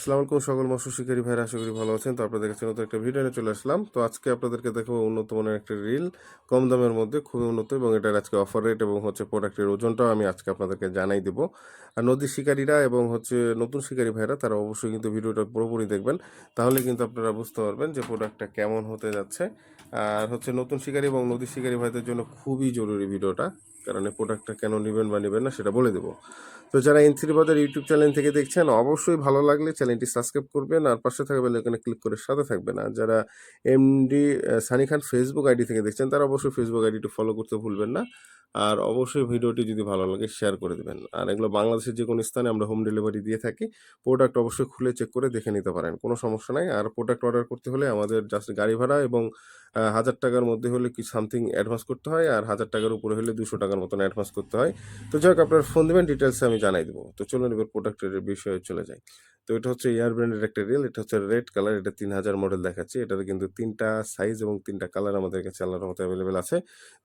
আসসালামু আলাইকুম, সকল মৎস্য শিকারী ভাইরা, আশা করি ভালো আছেন। তো আপনাদের কাছে নতুন একটা ভিডিও নিয়ে চলে আসলাম। তো আজকে আপনাদেরকে দেখাবো উন্নত মানের একটা রিল কম দামের মধ্যে খুবই উন্নত এবং এটার আজকে অফার রেট এবং হচ্ছে প্রোডাক্টের ওজনটাও আমি আজকে আপনাদেরকে জানাই দেবো। আর নদীর শিকারীরা এবং হচ্ছে নতুন শিকারী ভাইরা, তারা অবশ্যই কিন্তু ভিডিওটা পুরোপুরি দেখবেন। তাহলে কিন্তু আপনারা বুঝতে পারবেন যে প্রোডাক্টটা কেমন হতে যাচ্ছে। আর হচ্ছে নতুন শিকারী এবং নদীর শিকারী ভাইদের জন্য খুবই জরুরি ভিডিওটা, কারণ এই প্রোডাক্টটা কেন নেবেন বা নেবেন না সেটা বলে দেবো। তো যারা এনথ্রি বাজার ইউটিউব চ্যানেল থেকে দেখছেন, অবশ্যই ভালো লাগলে চ্যানেলটি সাবস্ক্রাইব করবেন আর পাশে থাকা বেল আইকনে ক্লিক করে সাথে থাকবেন। আর যারা MD Sunny Khan Facebook ID থেকে দেখছেন, তারা অবশ্যই ফেসবুক আইডিটি ফলো করতে ভুলবেন না। আর অবশ্যই ভিডিওটি যদি ভালো লাগে শেয়ার করে দেবেন। আর এগুলো বাংলাদেশের যে কোনো স্থানে আমরা হোম ডেলিভারি দিয়ে থাকি প্রোডাক্ট অবশ্যই খুলে চেক করে দেখে নিতে পারেন, কোনো সমস্যা নাই। আর প্রোডাক্ট অর্ডার করতে হলে আমাদের জাস্ট গাড়ি ভাড়া এবং হাজার টাকার মধ্যে হলে কি সামথিং অ্যাডভান্স করতে হয়, আর হাজার টাকার উপরে হলে দুশো টাকার মতন অ্যাডভান্স করতে হয়। তো যাই হোক, আপনার ফোন দেবেন ডিটেলসে আমি জানাই দেবো। তো চলুন এবার প্রোডাক্টের বিষয়ে চলে যাই। তো এটা হচ্ছে এয়ার ব্র্যান্ডের একটা রিল এটা হচ্ছে রেড কালার এটা তিন হাজার মডেল দেখাচ্ছি। এটার কিন্তু তিনটা সাইজ এবং তিনটা কালার আমাদের কাছে আল্লাহর মতো অ্যাভেলেবেল আছে।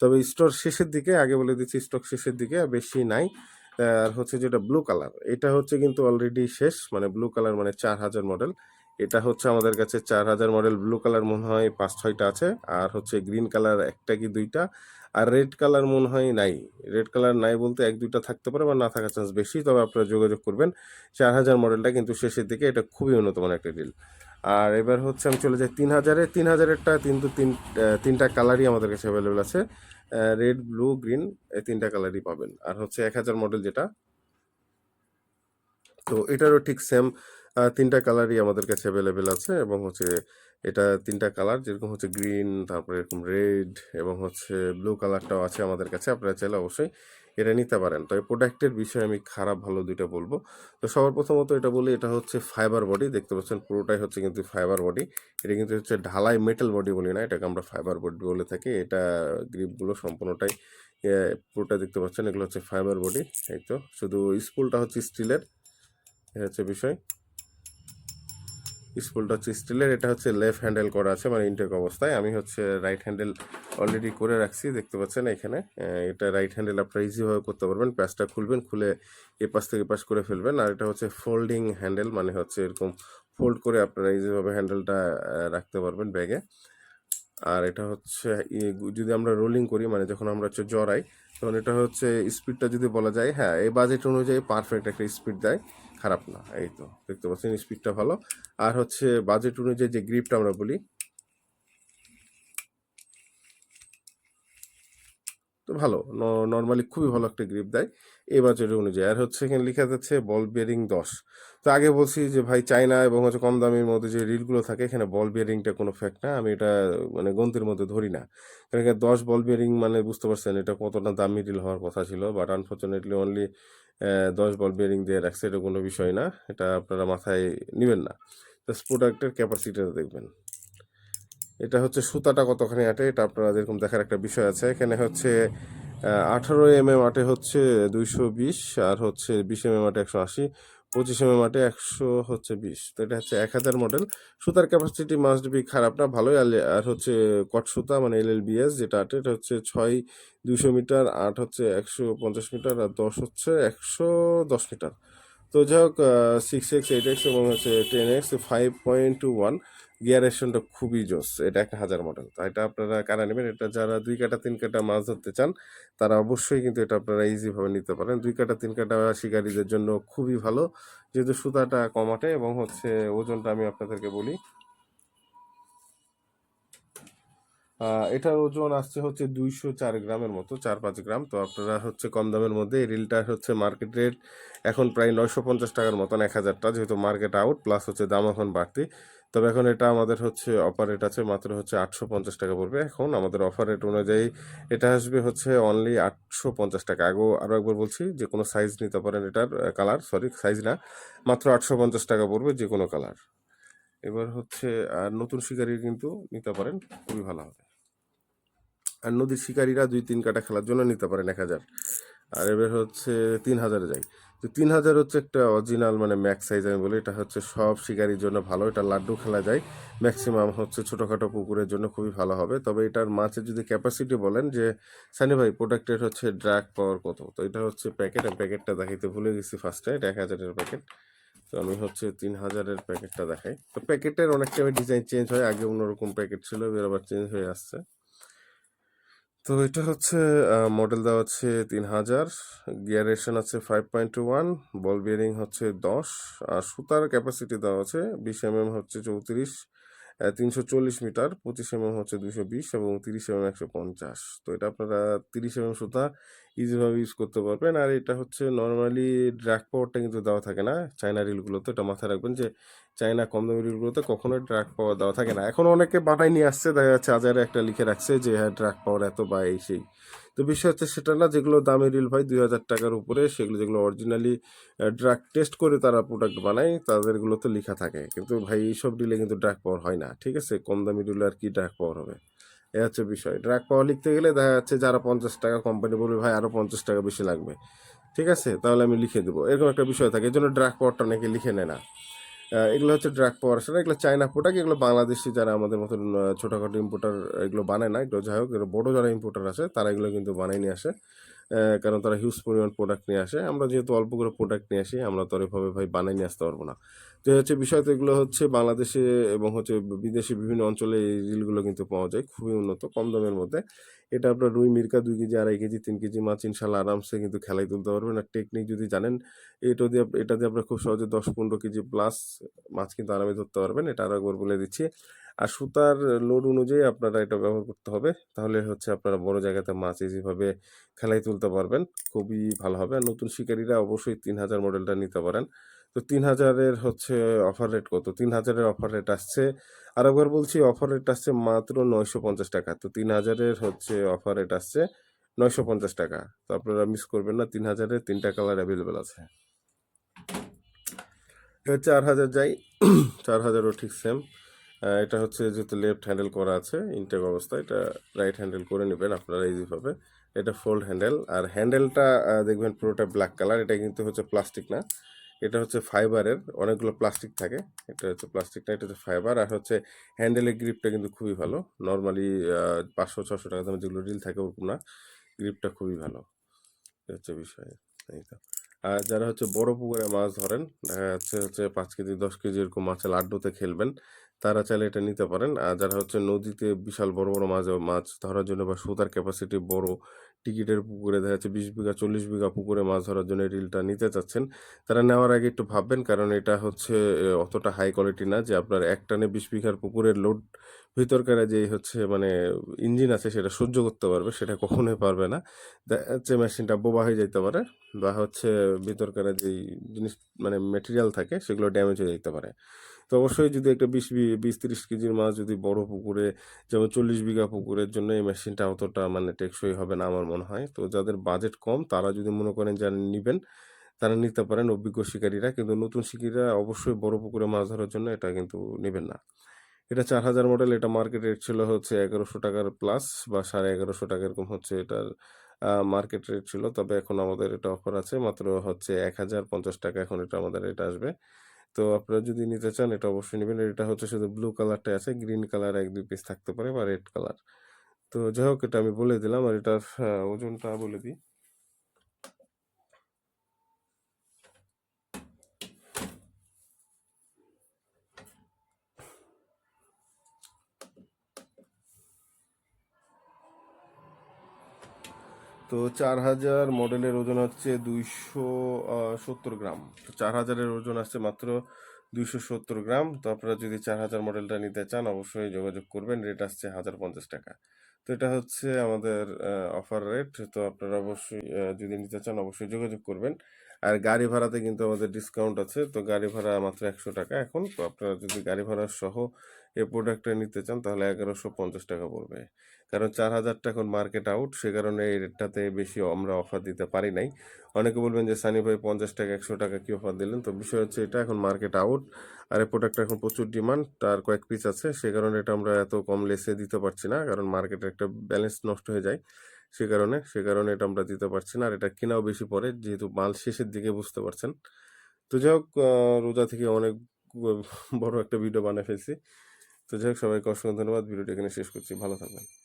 তবে স্টোর শেষের দিকে, আগে বলে দিচ্ছি স্টক শেষের দিকে বেশি নাই। আর হচ্ছে যেটা ব্লু কালার এটা হচ্ছে কিন্তু অলরেডি শেষ মানে ব্লু কালার মানে চার হাজার মডেল এটা হচ্ছে আমাদের কাছে চার হাজার মডেল ব্লু কালার মনে হয় পাঁচ ছয়টা আছে। আর হচ্ছে গ্রিন কালার একটা কি দুইটা। আর রেড কালার মনে হয় নাই। রেড কালার নাই বলতে এক, দুইটা থাকতে পারে বা না থাকার চান্স বেশি, তবে আপনারা যোগাযোগ করবেন। চার হাজার মডেলটা কিন্তু শেষের দিকে এটা খুবই উন্নত মানের একটা ডিল আর এবার হচ্ছে আমি চলে যাই তিন হাজারে। তিন হাজারেরটা কিন্তু তিন তিনটা কালারই আমাদের কাছে অ্যাভেলেবেল আছে। রেড ব্লু গ্রিন এই তিনটা কালারই পাবেন। আর হচ্ছে এক হাজার মডেল যেটা, তো এটারও ঠিক সেম তিনটা কালারই আমাদের কাছে অ্যাভেলেবেল আছে এবং হচ্ছে এটা তিনটা কালার যেরকম হচ্ছে গ্রিন তারপরে এরকম রেড এবং হচ্ছে ব্লু কালারটাও আছে আমাদের কাছে। আপনারা চাইলে অবশ্যই এটা নিতে পারেন। তো এই প্রোডাক্টের বিষয়ে আমি খারাপ ভালো দুইটা বলব। তো সবার প্রথমত এটা বলি, এটা হচ্ছে ফাইবার বডি দেখতে পাচ্ছেন পুরোটাই হচ্ছে কিন্তু ফাইবার বডি এটা কিন্তু হচ্ছে ঢালাই মেটাল বডি বলি না, এটাকে আমরা ফাইবার বডি বলে থাকি। এটা গ্রিপগুলো সম্পূর্ণটাই পুরোটা দেখতে পাচ্ছেন, এগুলো হচ্ছে ফাইবার বডি এই তো। শুধু স্পুলটা হচ্ছে স্টিলের হচ্ছে বিষয়। স্পুলটা হচ্ছে স্টিলের, এটা হচ্ছে লেফট হ্যান্ডেল করা আছে মানে ইনটেক অবস্থায়। আমি হচ্ছে রাইট হ্যান্ডেল অলরেডি করে রাখছি, দেখতে পাচ্ছেন এখানে। এটা রাইট হ্যান্ডেল আপনারা ইজিভাবে করতে পারবেন প্যাচটা খুলবেন, খুলে এ পাশ থেকে পাশ করে ফেলবেন। আর এটা হচ্ছে ফোল্ডিং হ্যান্ডেল মানে হচ্ছে এরকম ফোল্ড করে আপনারা ইজিভাবে হ্যান্ডেলটা রাখতে পারবেন ব্যাগে। আর এটা হচ্ছে যদি আমরা রোলিং করি মানে যখন আমরা হচ্ছে জড়াই, তখন এটা হচ্ছে স্পিডটা যদি বলা যায় হ্যাঁ এই বাজেট অনুযায়ী পারফেক্ট একটা স্পিড দেয়। খারাপ না, এই তো। দেখতে পাচ্ছেন স্পিডটা ভালো। আর হচ্ছে বাজেট অনুযায়ী যে গ্রিপটা আমরা বলি ভালো। নর্মালি খুবই ভালো একটা গ্রিপ দেয়। এই বাজেট অনুযায়ী। আর হচ্ছে এখানে লেখা যাচ্ছে বল বিয়ারিং দশ। তো আগে বলছি যে ভাই চায়না এবং হচ্ছে কম দামের মধ্যে যে রিলগুলো থাকে, এখানে বল বিয়ারিংটা কোনো ফ্যাক্ট না। আমি এটা মানে গন্তির মধ্যে ধরি না। কারণ এখানে দশ বল বিয়ারিং মানে বুঝতে পারছেন, এটা কতটা দামি রিল হওয়ার কথা ছিল। বাট আনফর্চুনেটলি অনলি দশ বল বিয়ারিং দিয়ে রাখছে, এটা কোনো বিষয় না। এটা আপনারা মাথায় নেবেন না। জাস্ট প্রোডাক্টের ক্যাপাসিটিটা দেখবেন। এটা হচ্ছে সুতাটা কতখানি আটে? এটা আপনারা যেরকম দেখার একটা বিষয় আছে। এখানে হচ্ছে আঠারো এম এম আটে হচ্ছে দুইশো বিশ, আর হচ্ছে বিশ এম এম আটে একশো আশি, পঁচিশ এম এম আটে একশো হচ্ছে বিশ। তো এটা হচ্ছে এক হাজার মডেল। সুতার ক্যাপাসিটি মাস্ট বি খারাপ না, ভালোই। আর আর হচ্ছে কট সুতা মানে এল এল বিএস যেটা আটে, এটা হচ্ছে ছয় দুইশো মিটার, আট হচ্ছে একশো পঞ্চাশ মিটার, আর দশ হচ্ছে একশো দশ মিটার। তো যাই হোক সিক্স এক্স এইট এক্স এবং হচ্ছে ten X five point two one গিয়ারেশনটা খুবই জোস। এটা একটা হাজার মডেল তো এটা আপনারা কারা নেবেন? এটা যারা দুই কাটা, তিন কাটা মাছ ধরতে চান, তারা অবশ্যই কিন্তু এটা আপনারা ইজিভাবে নিতে পারেন। দুই কাটা, তিন কাটা শিকারীদের জন্য খুবই ভালো। যেহেতু সুতাটা কমাটে এবং হচ্ছে ওজনটা আমি আপনাদেরকে বলি এটার ওজন আসছে হচ্ছে দুইশো চার গ্রামের মতো চার পাঁচ গ্রাম। তো আপনারা হচ্ছে কম দামের মধ্যে এই রিলটা হচ্ছে মার্কেট রেট এখন প্রায় নয়শো পঞ্চাশ টাকার মতন, এক হাজারটা, যেহেতু মার্কেট আউট প্লাস হচ্ছে দাম এখন বাড়তি। তবে এখন এটা আমাদের হচ্ছে অফার রেট আছে মাত্র হচ্ছে আটশো পঞ্চাশ টাকা পড়বে। এখন আমাদের অফার রেট অনুযায়ী এটা আসবে হচ্ছে অনলি আটশো পঞ্চাশ টাকা। আগেও আরও একবার বলছি, যে কোনো সাইজ নিতে পারেন এটার কালার সরি সাইজ না, মাত্র আটশো পঞ্চাশ টাকা পড়বে যে কোনো কালার এবার হচ্ছে, আর নতুন শিকারি কিন্তু নিতে পারেন, খুবই ভালো হবে। আর নদীর শিকারীরা দুই তিন কাটা খেলার জন্য নিতে পারেন এক হাজার। আর এবার হচ্ছে তিন হাজারে যাই। তো তিন হাজার হচ্ছে একটা অরিজিনাল মানে ম্যাক্স সাইজ আমি বলি, এটা হচ্ছে সব শিকারির জন্য ভালো। এটা লাড্ডু খেলা যায়। ম্যাক্সিমাম হচ্ছে ছোটোখাটো পুকুরের জন্য খুবই ভালো হবে। তবে এটার মাছের যদি ক্যাপাসিটি বলেন যে, সানি ভাই প্রোডাক্টের হচ্ছে ড্রাগ পাওয়ার কত? তো এটা হচ্ছে প্যাকেট আমি প্যাকেটটা দেখাইতে ভুলে গেছি ফার্স্টে এটা এক হাজারের প্যাকেট তো আমি হচ্ছে তিন হাজারের প্যাকেটটা দেখাই। তো প্যাকেটের অনেক টাইমে ডিজাইন চেঞ্জ হয়। আগে অন্যরকম প্যাকেট ছিল, এবার আবার চেঞ্জ হয়ে আসছে। তো এটা হচ্ছে মডেল দেওয়া হচ্ছে তিন হাজার গিয়ারেশন আছে five point two one ball bearing হচ্ছে দশ, আর সুতার ক্যাপাসিটি দেওয়া আছে বিশ এম এম হচ্ছে চৌত্রিশ তিনশো চল্লিশ মিটার, পঁচিশ এম এম হচ্ছে দুশো বিশ এবং তিরিশ এম এম একশো পঞ্চাশ। তো এটা আপনারা তিরিশ এম এম সুতা ইজিভাবে ইউজ করতে পারবেন। আর এটা হচ্ছে নর্মালি ড্র্যাক পাওয়ারটা কিন্তু দেওয়া থাকে না চায়না রিলগুলোতে এটা মাথায় রাখবেন যে চায়না কম দামি রিলগুলোতে কখনোই ড্র্যাক পাওয়ার দেওয়া থাকে না। এখন অনেকে বানাই নিয়ে আসছে, দেখা যাচ্ছে হাজারে একটা লিখে রাখছে যে হ্যাঁ ড্র্যাক পাওয়ার এত বা এই সেই। তো বিষয় হচ্ছে সেটা না যেগুলো দামি রিল ভাই দুই হাজার টাকার উপরে, সেগুলো যেগুলো অরিজিনালি ড্রাগ টেস্ট করে তারা প্রোডাক্ট বানায় তাদেরগুলোতে লেখা থাকে। কিন্তু ভাই এইসব রিলে কিন্তু ড্রাগ পাওয়ার হয় না, ঠিক আছে? কম দামি রিলে আর কি ড্রাগ পাওয়ার হবে? এ হচ্ছে বিষয়। ড্রাগ পাওয়ার লিখতে গেলে দেখা যাচ্ছে যারা পঞ্চাশ টাকা কোম্পানি বলবে, ভাই আরও পঞ্চাশ টাকা বেশি লাগবে। ঠিক আছে? তাহলে আমি লিখে দেবো। এরকম একটা বিষয় থাকে এই জন্য ড্রাগ পাওয়ারটা অনেকে লিখে নেয় না। এগুলো হচ্ছে ড্রাগ পাওয়ার এগুলো চায়না প্রোডাক্ট এগুলো বাংলাদেশি যারা আমাদের মতন ছোটোখাটো ইম্পোর্টার এগুলো বানায় না, এগুলো যাই হোক বড়ো যারা ইম্পোর্টার আছে, তারা এগুলো কিন্তু বানিয়ে নিয়ে আসে। কারণ তারা হিউজ পরিমাণ প্রোডাক্ট নিয়ে আসে। আমরা যেহেতু অল্প করে প্রোডাক্ট নিয়ে আসি, আমরা তো এভাবে ভাই বানাই নিয়ে আসতে পারব না। তো হচ্ছে বিষয়, তো এগুলো হচ্ছে বাংলাদেশে এবং হচ্ছে বিদেশে বিভিন্ন অঞ্চলে এই রিলগুলো কিন্তু পাওয়া যায়, খুবই উন্নত, কম দামের মধ্যে। এটা আপনার রুই, মির্কা দুই কেজি, আড়াই কেজি, তিন কেজি মাছ ইনশাল্লাহ আরামসে কিন্তু খেলাই তুলতে পারবেন। আর টেকনিক যদি জানেন, এটা দিয়ে এটা দিয়ে আপনার খুব সহজে দশ পনেরো কেজি প্লাস মাছ কিন্তু আরামে ধরতে পারবেন, এটা আরও একবার বলে দিচ্ছি। আর সুতার লোড অনুযায়ী আপনারা এটা ব্যবহার করতে হবে, তাহলে হচ্ছে আপনারা বড় জায়গাতে মাছ ইজিভাবে খেলাই তুলতে পারবেন, খুবই ভালো হবে। আর নতুন শিকারীরা অবশ্যই তিন হাজার মডেলটা নিতে পারেন। তো তিন হাজারের হচ্ছে অফার রেট কত? তিন হাজারের অফার রেট আসছে, আর একবার বলছি অফার রেট আসছে মাত্র নয়শো পঞ্চাশ টাকা। তো তিন হাজারের হচ্ছে অফার রেট আসছে নয়শো পঞ্চাশ টাকা। তো আপনারা মিস করবেন না, তিন হাজারের তিনটা কালার অ্যাভেলেবেল আছে। এবার চার হাজার যাই, চার হাজারও ঠিক সেম এটা হচ্ছে যেহেতু লেফট হ্যান্ডেল করা আছে ইনটেক অবস্থা, এটা রাইট হ্যান্ডেল করে নেবেন, আপনারা ইজিভাবে এটা ফোল্ড হ্যান্ডেল আর হ্যান্ডেলটা দেখবেন পুরোটা ব্ল্যাক কালার এটা কিন্তু হচ্ছে প্লাস্টিক না। এটা হচ্ছে ফাইবারের অনেকগুলো প্লাস্টিক থাকে। এটা হচ্ছে প্লাস্টিক না, এটা হচ্ছে ফাইবার আর হচ্ছে হ্যান্ডেলের গ্রিপটা কিন্তু খুবই ভালো। নর্মালি পাঁচশো ছশো টাকা দামে যেগুলো রিল থাকে ওরকম না। গ্রিপটা খুবই ভালো। হচ্ছে বিষয়, এই তো। আর যারা হচ্ছে বড় পুকুরে মাছ ধরেন, দেখা যাচ্ছে হচ্ছে পাঁচ কেজি, দশ কেজি এরকম মাছের লাড্ডুতে খেলবেন, তারা চাইলে এটা নিতে পারেন। আর যারা হচ্ছে নদীতে বিশাল বড় বড় মাছ মাছ ধরার জন্য বা সুতার ক্যাপাসিটি বড় টিকিটের পুকুরে, দেখা যাচ্ছে বিশ বিঘা, চল্লিশ বিঘা পুকুরে মাছ ধরার জন্য রিলটা নিতে চাচ্ছেন। তারা নেওয়ার আগে একটু ভাববেন, কারণ এটা হচ্ছে অতটা হাই কোয়ালিটি না যে আপনার এক টানে বিশ বিঘার পুকুরের লোড ভিতরকার যে হচ্ছে মানে ইঞ্জিন আছে সেটা সহ্য করতে পারবে, সেটা কখনোই পারবে না। যাচ্ছে মেশিনটা বোবা হয়ে যেতে পারে, বা হচ্ছে ভিতরকার যেই জিনিস মানে মেটেরিয়াল থাকে, সেগুলো ড্যামেজ হয়ে যেতে পারে। তো অবশ্যই যদি একটা বিশ বিশ তিরিশ কেজির মাছ যদি বড় পুকুরে, যেমন চল্লিশ বিঘা পুকুরের জন্য এই মেশিনটা অতটা মানে টেকসই হবে না আমার মনে হয়। তো যাদের বাজেট কম, তারা যদি মনে করেন যে নেবেন, তারা নিতে পারেন অভিজ্ঞ শিকারীরা। কিন্তু নতুন শিকারীরা অবশ্যই বড় পুকুরে মাছ ধরার জন্য এটা কিন্তু নেবেন না। এটা চার হাজার মডেল এটা মার্কেট রেট ছিল হচ্ছে এগারোশো টাকার প্লাস বা সাড়ে এগারোশো টাকা এরকম হচ্ছে এটার মার্কেট রেট ছিল। তবে এখন আমাদের এটা অফার আছে, মাত্র হচ্ছে এক হাজার পঞ্চাশ টাকা এখন এটা আমাদের এটা আসবে। তো আপনারা যদি নিতে চান, এটা অবশ্যই নেবেন। এটা হচ্ছে শুধু ব্লু কালারটা আছে গ্রিন কালার এক দুই পিস থাকতে পারে বা রেড কালার তো যাই হোক, এটা আমি বলে দিলাম। আর এটার ওজনটা বলে দিই। তো চার হাজার মডেলের ওজন হচ্ছে দুইশো সত্তর গ্রাম। তো চার হাজারের ওজন আসছে মাত্র দুইশো সত্তর গ্রাম। তো আপনারা যদি চার হাজার মডেলটা নিতে চান, অবশ্যই যোগাযোগ করবেন। রেট আসছে হাজার পঞ্চাশ টাকা। তো এটা হচ্ছে আমাদের অফার রেট তো আপনারা অবশ্যই যদি নিতে চান, অবশ্যই যোগাযোগ করবেন। আর গাড়ি ভাড়াতে কিন্তু আমাদের ডিসকাউন্ট আছে। তো গাড়ি ভাড়া মাত্র একশো টাকা। এখন তো আপনারা যদি গাড়ি ভাড়া সহ এই প্রোডাক্টটা নিতে চান, তাহলে এগারোশো পঞ্চাশ টাকা পড়বে। কারণ চার হাজারটা এখন মার্কেট আউট সে কারণে এই রেটটাতে বেশি আমরা অফার দিতে পারি নাই। অনেকে বলবেন যে, সানি ভাই, পঞ্চাশ টাকা, একশো টাকা কি অফার দিলেন? তো বিষয় হচ্ছে এটা এখন মার্কেট আউট আর এই প্রোডাক্টটা এখন প্রচুর ডিমান্ড তার কয়েক পিস আছে। সে কারণে এটা আমরা এত কম লেসে দিতে পারছি না, কারণ মার্কেটে একটা ব্যালেন্স নষ্ট হয়ে যায়। সে কারণে সে কারণে এটা আমরা দিতে পারছি না আর এটা কেনাও বেশি পড়ে, যেহেতু মাল শেষের দিকে বুঝতে পারছেন। তো যাই হোক রোজা থেকে অনেক বড় একটা ভিডিও বানিয়ে ফেলছি। তো যাই হোক, সবাইকে অসংখ্য ধন্যবাদ। ভিডিওটি এখানে শেষ করছি। ভালো থাকবেন।